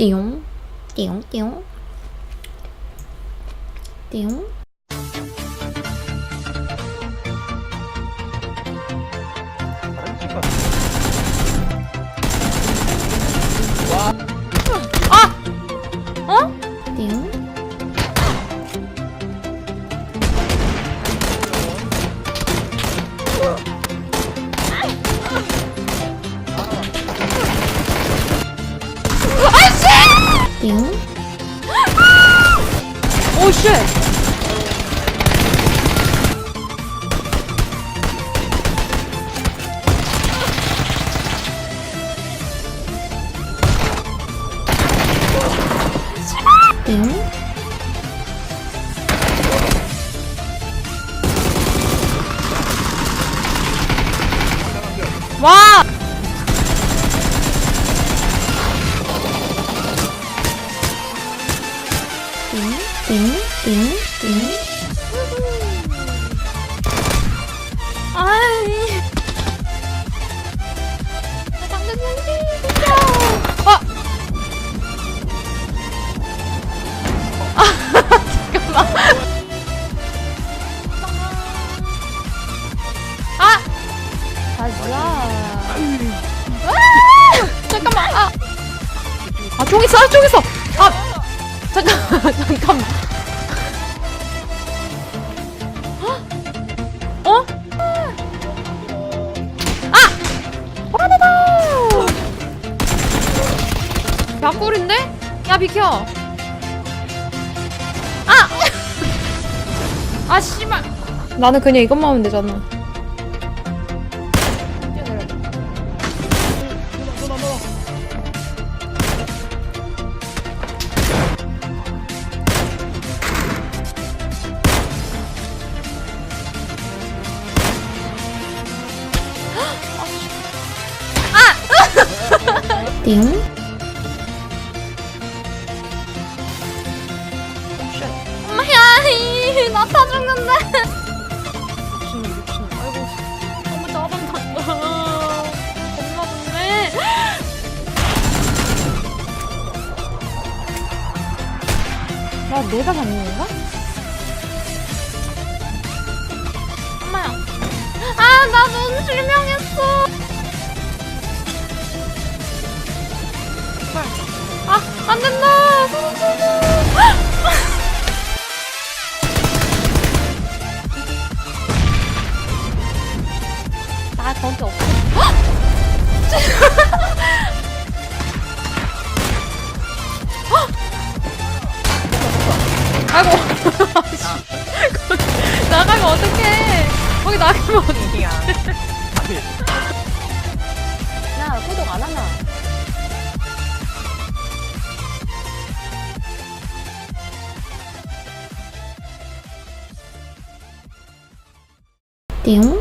띠용 띠용 띠용. 띠용 띠용 오 쉣. 와. 띠용 아이. 나 당근. 어. 아. 아. 아! 아. 아, 총 있어, 총 있어. 아, 잠깐, 잠깐만. 어? 아! 화내다! 약골인데? 야, 비켜. 아! 아, 씨발. 나는 그냥 이것만 하면 되잖아. 띠용 엄마야, 이, 나타 죽는데. 미친놈, 미친놈. 아이고, 너무 짜증난다. 겁나 좋네. 나 내가 잡는 건가? 엄마야. 아, 나 너무 실명했어. 아, 안 된다. 돋아. 나 거기 없어. 아이고. 나가면 어떡해. 거기 나가면 어떡해. 띠용